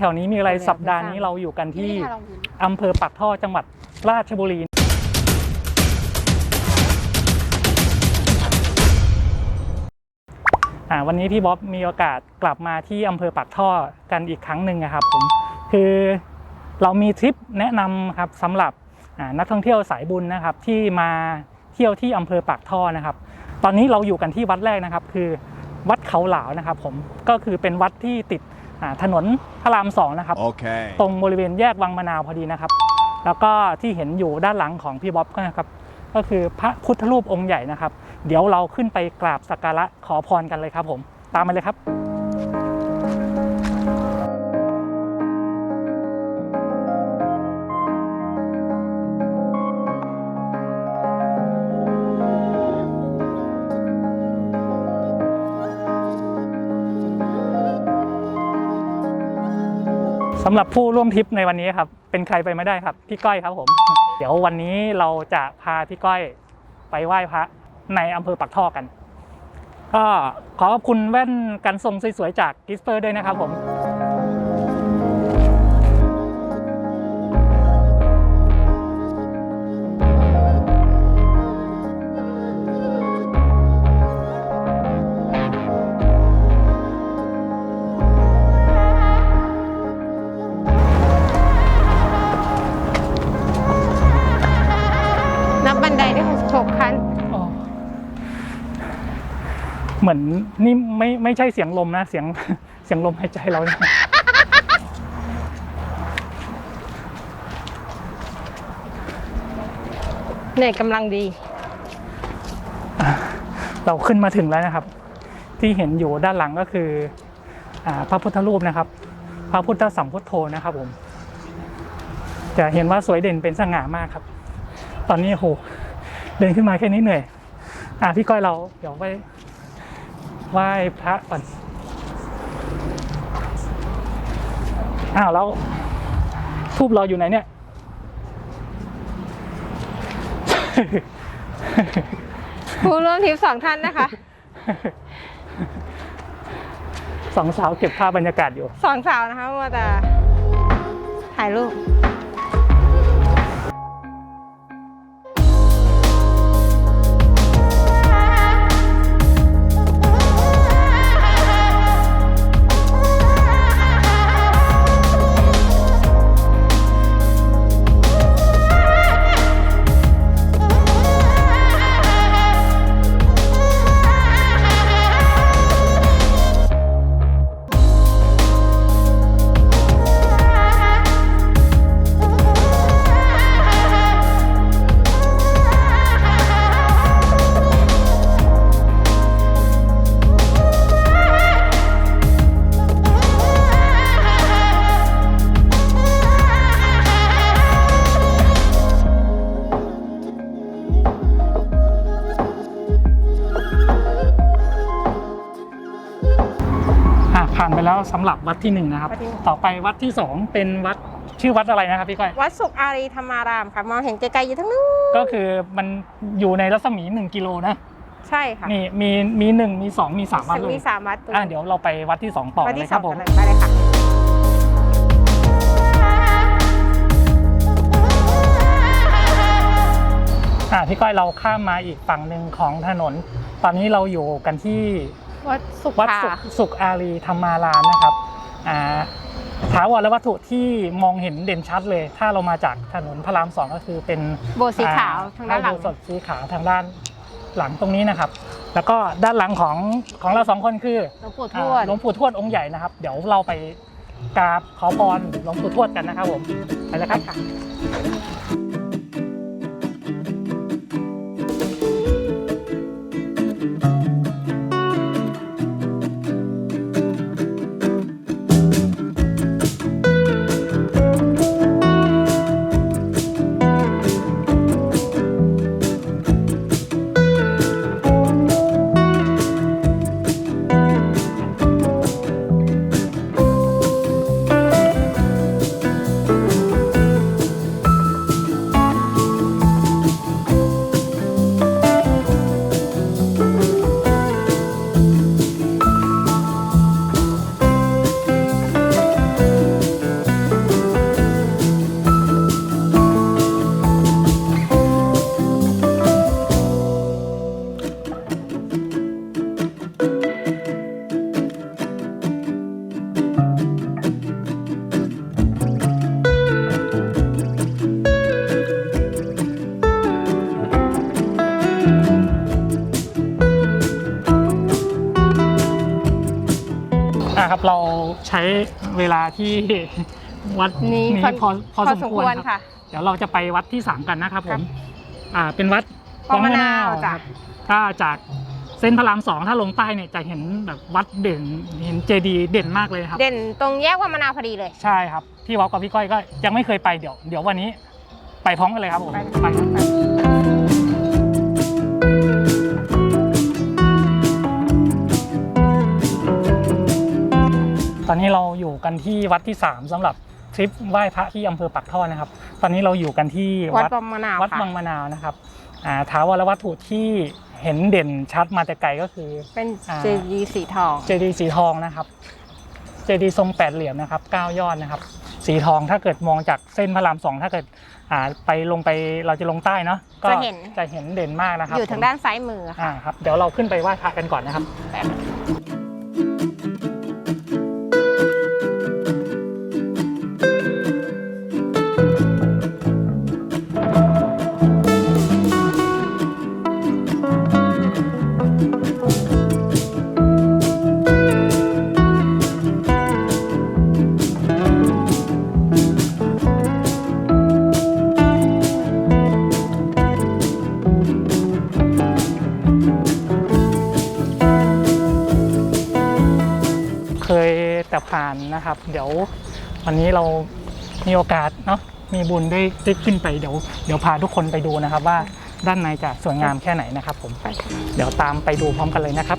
แถวนี้มีอะไรดูแลสัปดาห์ผู้สร้างนี้เราอยู่กันที่นี่ค่ะลองดูอำเภอปากท่อจังหวัดราชบุรีอ่าวันนี้พี่บ๊อบมีโอกาสกลับมาที่อำเภอปากท่อกันอีกครั้งหนึ่งนะครับผมคือเรามีทริปแนะนำครับสำหรับอ่านักท่องเที่ยวสายบุญนะครับ ที่มาเที่ยวที่อำเภอปากท่อนะครับ ตอนนี้เราอยู่กันที่วัดแรกนะครับ คือวัดเขาหลาวนะครับ ผมก็คือเป็นวัดที่ติดอ่า ถนนพระรามสองนะครับ Okay. ตรงบริเวณแยกวังมะนาวพอดีนะครับ แล้วก็ที่เห็นอยู่ด้านหลังของพี่บ๊อบก็นะครับก็คือพระพุทธรูปองค์ใหญ่นะครับ เดี๋ยวเราขึ้นไปกราบสักการะขอพรกันเลยครับผม ตามมาเลยครับ สำหรับผู้ร่วมทริปในวันนี้ครับ เป็นใครไปไม่ได้ครับ พี่ก้อยครับผม เดี๋ยววันนี้เราจะพาพี่ก้อยไปไหว้พระในอำเภอปักท่อกัน ก็ขอขอบคุณแว่นกันทรงสวยๆจากกิสเปอร์ด้วยนะครับผม เหมือนนี่ไม่ไม่ใช่เสียงลมนะ เสียงเสียงลมหายใจเรานะเหนื่อยกำลังดี เราขึ้นมาถึงแล้วนะครับ ที่เห็นอยู่ด้านหลังก็คืออ่าพระพุทธรูปนะครับ พระพุทธสัมพุทโธนะครับผม จะเห็นว่าสวยเด่นเป็นสง่ามากครับ ตอนนี้โหเดินขึ้นมาแค่นี้เหนื่อย อ่าพี่ก้อยเราเดี๋ยวไป ไหว้พระก่อน อ้าวแล้วทูบเราอยู่ไหนเนี่ย ผู้ร่วมทริปสองท่านนะคะ สองสาวเก็บภาพบรรยากาศอยู่ สองสาวนะคะมาแต่ถ่ายรูป หรับวัดที่หนึ่งนะครับ วัดที่หนึ่ง ต่อไปวัดที่สองเป็นวัดชื่อวัดอะไรนะครับพี่ก้อย วัดสุขอารีธรรมารามค่ะ มองเห็นไกลๆอยู่ทั้งนู้นก็คือมันอยู่ในรัศมีหนึ่งกิโลนะ ใช่ค่ะนี่มีมีหนึ่งมีสองมีสามวัดเลยมีสามวัดอะเดี๋ยวเราไปวัดที่สองต่อวัดเลยที่คสรัอบงผกัมนเลยไปเลยค่ะ อะพี่ก้อยเราข้ามมาอีกฝั่งหนึ่งของถนน ตอนนี้เราอยู่กันที่ วัดสุวัดขาสุขสุขอารีธรรมารามนะครับอ่าถาวรวัตถุที่มองเห็นเด่นชัดเลย ถ้าเรามาจากถนนพระรามสองก็คือเป็นโบสถ์สีขาวอ่ทางด้านหลังพระอุโบสถสีขาวทางด้านหลังตรงนี้นะครับ แล้วก็ด้านหลังของของเราสองคนคือหลวงปู่ทอ่าวดหลวงปู่ทวดองค์ใหญ่นะครับ เดี๋ยวเราไปกราบขอพรหลวงปู่ทวดกันนะครับผมไปเลยครับ ช้เวลาที่วัดนี่นี้ค่อนพอพอสมควรครับค่ะ เดี๋ยวเราจะไปวัดที่สามกันนะครับผครัมบอ่าเป็นวัดวังมะนาวจ้ะครับถ้าจากเส้นพระรามสองถ้าลงใต้เนี่ยจะเห็นแบบวัดเด่นเห็นเจดีย์เด่นมากเลยครับ เด่นตรงแยกว่ามะนาวพอดีเลยใช่ครับพี่วอลกับพี่ก้อยก็ยังไม่เคยไปเดี๋ยวเดี๋ยววันนี้ไปพร้อมกันเลยครับผมไป ตอนนี้เราอยู่กันที่วัดที่ 3สำหรับทริปไหว้พระที่อำเภอปักท่อนะครับ ตอนนี้เราอยู่กันที่วัดวัดวังมะนาววัดค่ะวังมะนาวนะครับอ่าถาวรวัตถุที่เห็นเด่นชัดมาแต่ไกลก็คือ เป็นอ่าเจดีย์สีทอง เจดีย์สีทองนะครับเจดีย์ทรงแปดเหลี่ยมนะครับเก้ายอดนะครับ สีทองถ้าเกิดมองจากเส้นพระรามสองถ้าเกิดอ่าไปลงไปเราจะลงใต้เนาะก็จะเห็นจะเห็นเด่นมากนะครับ อยู่ทางด้านซ้ายมือค่ะอ่าครับ เดี๋ยวเราขึ้นไปไหว้พระกันก่อนนะครับานนะครับ เดี๋ยววันนี้เรามีโอกาสเนาะมีบุญได้ได้ขึ้นไปเดี๋ยวเดี๋ยวพาทุกคนไปดูนะครับว่าด้านในจะสวยงามแค่ไหนนะครับผมไปค่ะเดี๋ยวตามไปดูพร้อมกันเลยนะครับ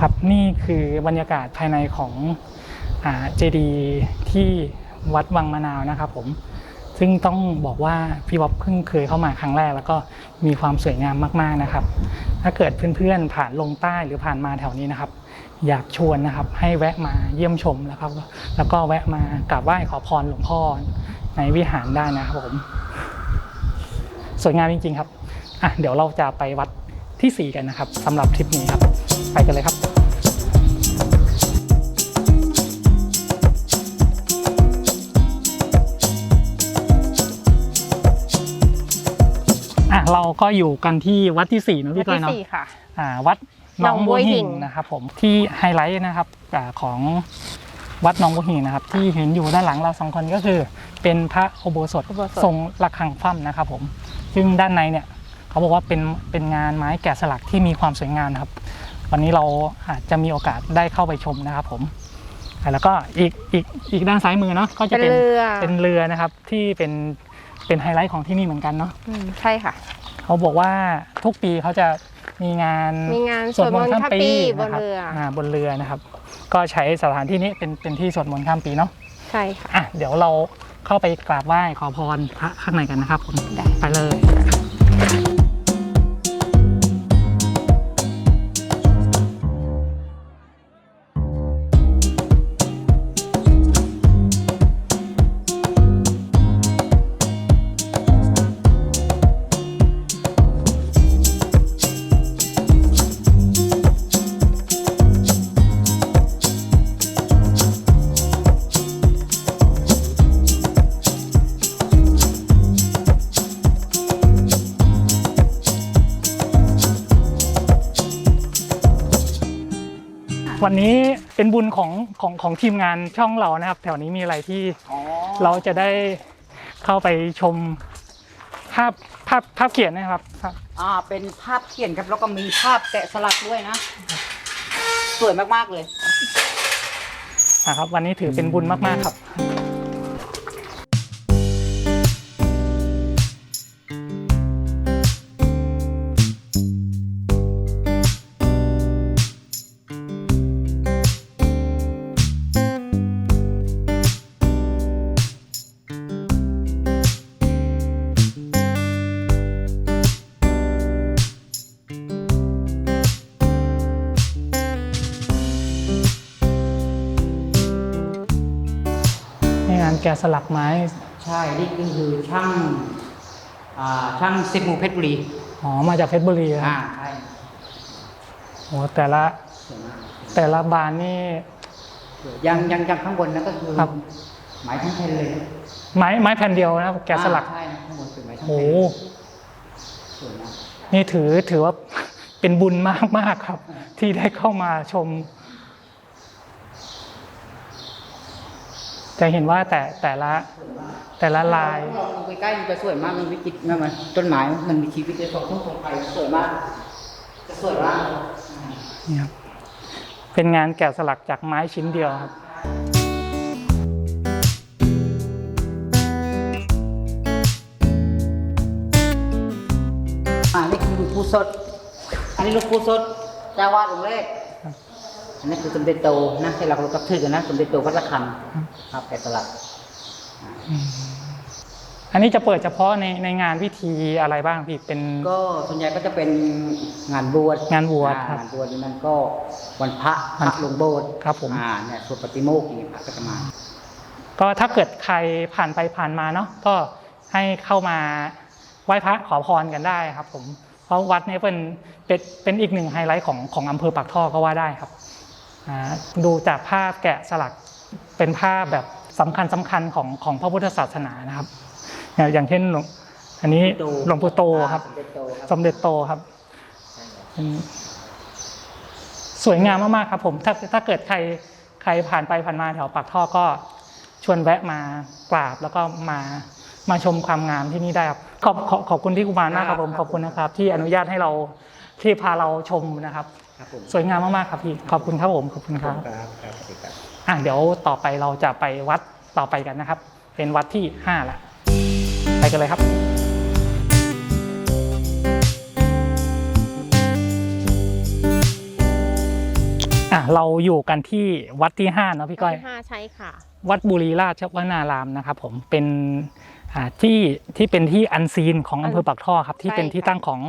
ครับ นี่คือบรรยากาศภายในของเจดีที่วัดวังมะนาวนะครับผมซึ่งต้องบอกว่าพี่วอบเพิ่งเคยเข้ามาครั้งแรก แล้วก็มีความสวยงามมากๆนะครับ ถ้าเกิดเพื่อนๆผ่านลงใต้หรือผ่านมาแถวนี้นะครับ อยากชวนนะครับให้แวะมาเยี่ยมชมนะครับ แล้วก็แวะมากราบไหว้ขอพรหลวงพ่อในวิหารได้นะครับผมสวยงามจริงๆครับอะเดี๋ยวเราจะไปวัดที่ 4 กันนะครับสำหรับทริปนี้ครับ ไปกันเลยครับอะเราก็อยู่กันที่วัดที่4นะวัดพี่ก้อยที่เนาะสี่ค่ะ อ่าวัดหนองหนองบับัววหิ่หิ่ง งนะครับผมที่ไฮไลท์นะครับอาของวัดหนองบัวหิ่งนะครับ ที่เห็นอยู่ด้านหลังเราสองคนก็คือ เป็นพระอุโบสถอุโบสถ ทรงระฆังคว่ำนะครับผมซึ่งด้านในเนี่ยเขาบอกว่าเป็นเป็นงานไม้แกะสลักที่มีความสวยงามนะครับ วันนี้เราอาจจะมีโอกาสได้เข้าไปชมนะครับผมอ่าแล้วก็อีกอีกอีกด้านซ้ายมือเนาะก็จะเป็นเป็นเรือเป็นเรือนะครับที่เป็นเป็นไฮไลท์ของที่นี่เหมือนกันเนาะอืมใช่ค่ะ เขาบอกว่าทุกปีเขาจะมีงานมีงานสวดมนต์ข้ามปีบนนะครับเรือออ่าบนเรือนะครับ ก็ใช้สถานที่นี้เป็นเป็นที่สวดมนต์ข้ามปีเนาะใช่ค่ะอะเดี๋ยวเราเข้าไปกราบไหว้ขอพรพระข้างในกันนะครับผมได้ไปเลย วันนี้เป็นบุญของของของทีมงานช่องเรานะครับ แถวนี้มีอะไรที่อ๋อเราจะได้เข้าไปชมภาพภาพภาพเขียนนะครับครับอ่าเป็นภาพเขียนครับแล้วก็มีภาพแกะสลักด้วยนะ สวยมากๆเลยนะครับ วันนี้ถือเป็นบุญมากๆครับะสลักไม้ ใช่นี่ก็คือช่างอ่าช่างสิบหมู่เพชรบุรีอ๋อมาจากเพชรบุรีคอ่ารับใช่โอ้แต่ละสวยมากแต่ละบานนี่ยังยังยังข้างบนนั่นก็คือครับหมายทั้งแผ่นเลยไม้ไม้แผ่นเดียวนะครับแกะสลักอ่าใช่นะข้างบนเป็นหมายทั้งโอ้แผ่โหนสวยมากนี่ถือถือว่าเป็นบุญมากมากๆครับ ที่ได้เข้ามาชม จะเห็นว่าแต่แต่ละแต่ละลายลองไปใกล้มันจะสวยมากมันวิจิตรมากมันต้นไม้มันมีชีวิตในของทุ่งสงไทยสวยมากจะสวยมากนี่ครับเป็นงานแกะสลักจากไม้ชิ้นเดียวครับอ่านี่คือหลวงปู่สด อันนี้หลวงปู่สดเจ้าวาดองค์แรกครับ อันนี้คือสมเด็จโตนะที่เราเราก็ถือกันนะสมเด็จโตพระระฆังครับแกะสลักอันนี้จะเปิดเฉพาะในในงานพิธีอะไรบ้างพี่เป็นก็ส่วนใหญ่ก็จะเป็นงานบวชงานบวชอ่ครับ งานบวชนั่นก็วันพระพระลงโบสถ์ครับผม อ่าเนี่ยสวดปฏิโมกข์อย่างเงี้ยพระก็จะมา ก็ถ้าเกิดใครผ่านไปผ่านมาเนาะก็ให้เข้ามาไหว้พระขอพรกันได้ครับ ผมเพราะวัดเนี้เป็นเป็นเป็นอีกหนึ่งไฮไลท์ของของอำเภอปากท่อก็ว่าได้ครับอ่า ดูจากภาพแกะสลักเป็นภาพแบบสำคัญสำคัญของของพระพุทธศาสนานะครับ อย่างอย่างเช่นหลวงอันนี้หลวงปู่โตครับ สมเด็จโตครับสมเด็จโตครับใช่ครับเป็นสวยงามมากๆครับ ผมถ้าถ้าเกิดใครใครผ่านไปผ่านมาแถวปากท่อก็ชวนแวะมากราบแล้วก็มามาชมความงามที่นี่ได้ครับขอบขอบขอบคุณที่กุมารมากครับผมขอบคุณนะครับ ที่อนุญาตให้เราที่พาเราชมนะครับครับผม สวยงามมากๆครับพี่ขอบคุณครับผมขอบคุณครับครับครับสวัสดีครับอะเดี๋ยวต่อไปเราจะไปวัดต่อไปกันนะครับ เป็นวัดที่ห้าละไปกันเลยครับ อะเราอยู่กันที่วัดที่ห้าเนาะพี่ก้อยที่ห้าใช่ค่ะ วัดบุรีราชวนารามนะครับ ผมเป็นอ่าที่ที่เป็นที่อันซีนของอำเภอปากท่อครับ ที่ใช่เป็นที่ค่ะตั้งของ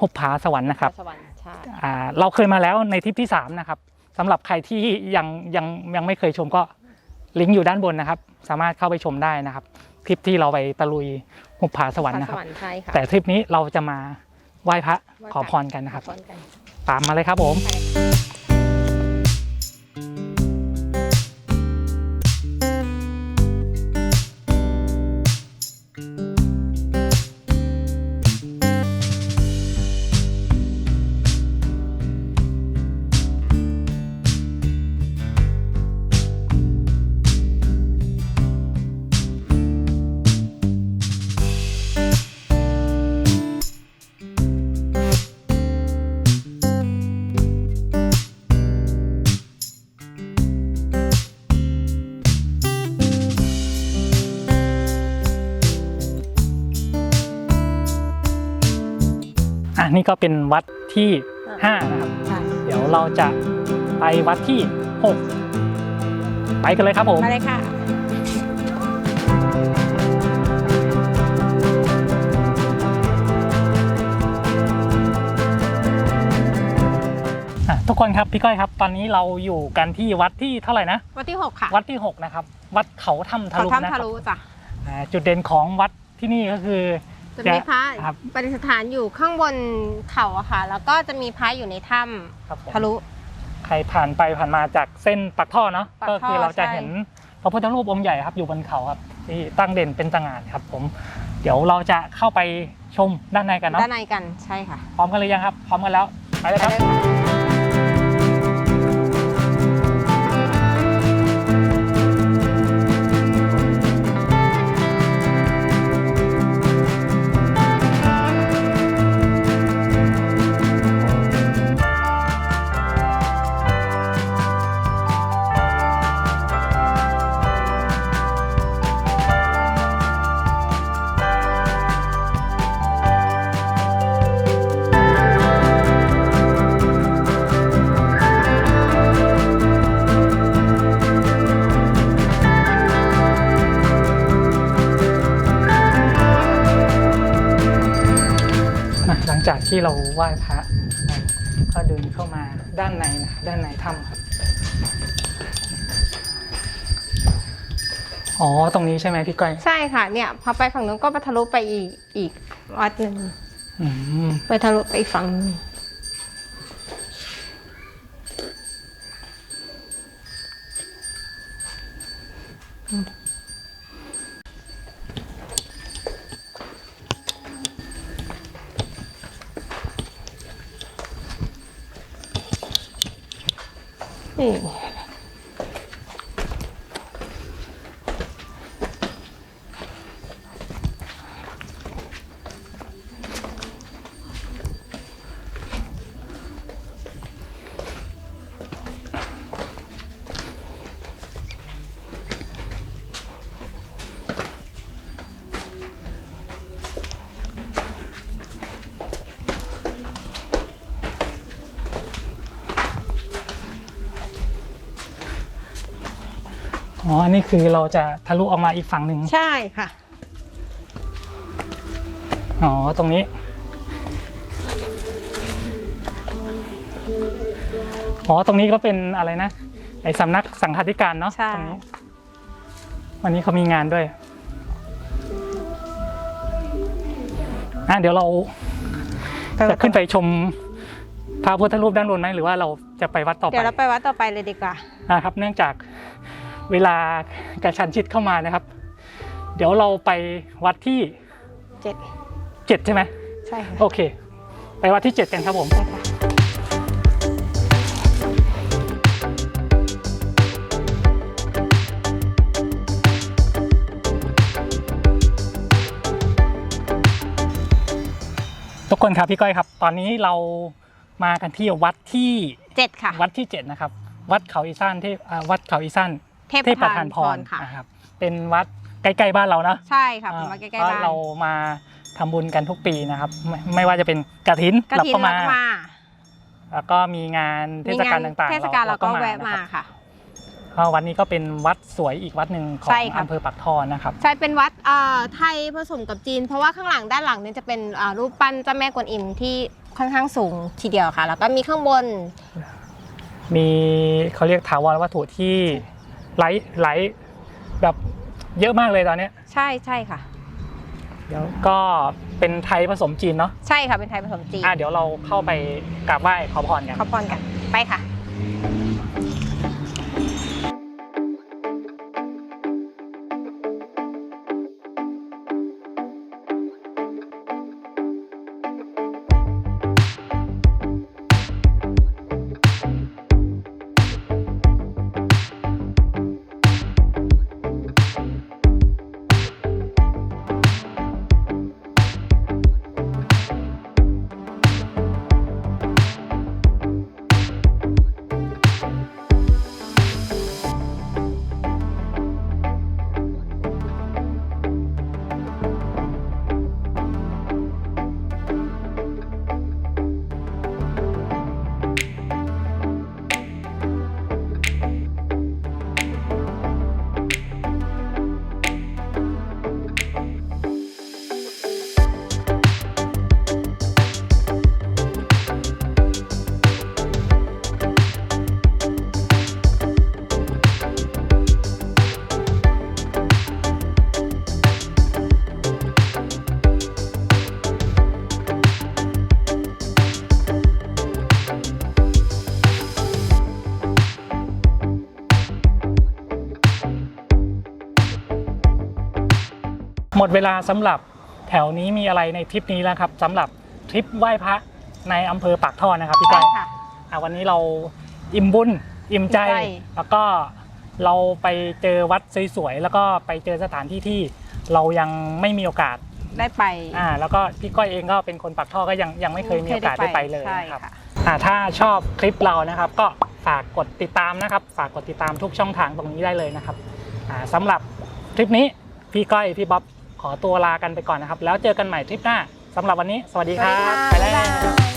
หบผาสวรรค์นะครับสวรรค์ใช่ อ่าเราเคยมาแล้วในทริปที่3นะครับสำหรับใครที่ยังยังยังไม่เคยชมก็ลิงก์อยู่ด้านบนนะครับ สามารถเข้าไปชมได้นะครับทริปที่เราไปตะลุยหุบผาสวรรค์นะครับสวรรค์ใช่ค่ะแต่ทริปนี้เราจะมาไหว้พระไหว้พระขอพรกันนะครับขอพรกันตามมาเลยครับผม นี่ก็เป็นวัดที่ 5 นะครับ ใช่เดี๋ยวเราจะไปวัดที่ 6 ไปกันเลยครับผม มาเลยค่ะ อะทุกคนครับพี่ก้อยครับ ตอนนี้เราอยู่กันที่วัดที่เท่าไหร่นะ วัดที่หกค่ะวัดที่ 6 นะครับ วัดเขาถ้ำทะเขาลุถ้ำนะคทะรับลุจ้ะอ่าจุดเด่นของวัดที่นี่ก็คือ จะมีพระครับประดิษฐานอยู่ข้างบนเขาอะค่ะ แล้วก็จะมีพระอยู่ในถ้ครับผมำทะลุ ใครผ่านไปผ่านมาจากเส้นปักท่อเนาะปากก็ท่อคือเราจะใช่ เห็นพระพุทธรูปองค์ใหญ่ครับอยู่บนเขาครับที่ตั้งเด่นเป็นตระหง่านครับ ผม เดี๋ยวเราจะเข้าไปชมด้านในกันเนาะด้านในกันใช่ค่ะพร้อมกันเลยยังครับ พร้อมกันแล้วไปเลยครับไปเลยค่ะ จากที่เราไหว้พระนะก็เดินเข้ามาด้านในนะด้านในถ้ำครับอ๋อตรงนี้ใช่ไหมพี่ก้อยใช่ค่ะเนี่ยพอไปฝั่งนู้นก็ไปทะลุไปอีกอีกวัดหนึ่งอืมไปทะลุไปอีกฝั่งหนึ่ง นี่ คือเราจะทะลุออกมาอีกฝั่งหนึ่งใช่ค่ะ อ๋อ ตรงนี้ อ๋อ ตรงนี้ก็เป็นอะไรนะ ไอสำนักสังฆาธิการเนาะใช่ ตรงนี้วันนี้เขามีงานด้วยอะเดี๋ยวเราจะขึ้นไปชมพระพุทธรูปด้านบนไหมหรือว่าเราจะไปวัดต่อไป เดี๋ยวเราไปวัดต่อไปเลยดีกว่า นะครับ เนื่องจาก เวลากระชันชิดเข้ามานะครับ เดี๋ยวเราไปวัดที่เจ็ดเจ็ดใช่ไหมใช่ค่ะโอเค ไปวัดที่7กันครับผมใช่ค่ะทุกคนครับพี่ก้อยครับ ตอนนี้เรามากันที่วัดที่เจ็ดค่ะ วัดที่ 7 นะครับ วัดเขาอีสั้นที่อ่าวัดเขาอีสั้น เทพเทพประธานพรค่ะนะครับเป็นวัดใกล้ๆบ้านเรานะใช่ค่ะเป็นวัดใกล้ๆเพราะบ้านเรามาทำบุญกันทุกปีนะครับ ไม่ไม่ว่าจะเป็นกระถินกระเราถินก็เรามาก็มาแล้วก็มีงานเทศกาลต่างๆเทศกาลเราก็แวะนมาครับค่ะก็วันนี้ก็เป็นวัดสวยอีกวัดหนึ่งของใช่ครับอำเภอปักทอนนะครับ ใช่เป็นวัดเอ่อไทยผสมกับจีน เพราะว่าข้างหลังด้านหลังเนี่ยจะเป็นอ่ารูปปั้นเจ้าแม่กวนอิมที่ค่อนข้างสูงทีเดียวค่ะ แล้วก็มีข้างบน มีเขาเรียกถาวรวัตถุที่ ไหลไหลแบบเยอะมากเลยตอนเนี้ยใช่ใช่ค่ะ เดี๋ยวก็เป็นไทยผสมจีนเนาะใช่ค่ะเป็นไทยผสมจีนอะเดี๋ยวเราเข้าไปกราบไหว้ขอพรกัน ขอพรกันไปค่ะ ดเวลาสำหรับแถวนี้มีอะไรในทริปนี้แล้วครับสำหรับทริปไหว้พระในอำเภอปากท่อนะครับพี่ก้ใช่อยค่ะ อะวันนี้เราอิ่มบุญอิ่มใจ อิ่มใจ แล้วก็เราไปเจอวัดสวยๆแล้วก็ไปเจอสถานที่ที่เรายังไม่มีโอกาสได้ไปอ่าแล้วก็พี่ก้อยเองก็เป็นคนปากท่อก็ยังยังไม่เคยมีโอกาสได้ไปเลยใช่นะครับ ค่ะ อ่าถ้าชอบคลิปเรานะครับ ก็ฝากกดติดตามนะครับ ฝากกดติดตามทุกช่องทางตรงนี้ได้เลยนะครับอ่าสำหรับทริปนี้พี่ก้อยพี่บ๊อบ ขอตัวลากันไปก่อนนะครับ แล้วเจอกันใหม่ทริปหน้าสำหรับวันนี้ สวัสดีครับสวัสดีค่ะไปแล้บ๊ายบาว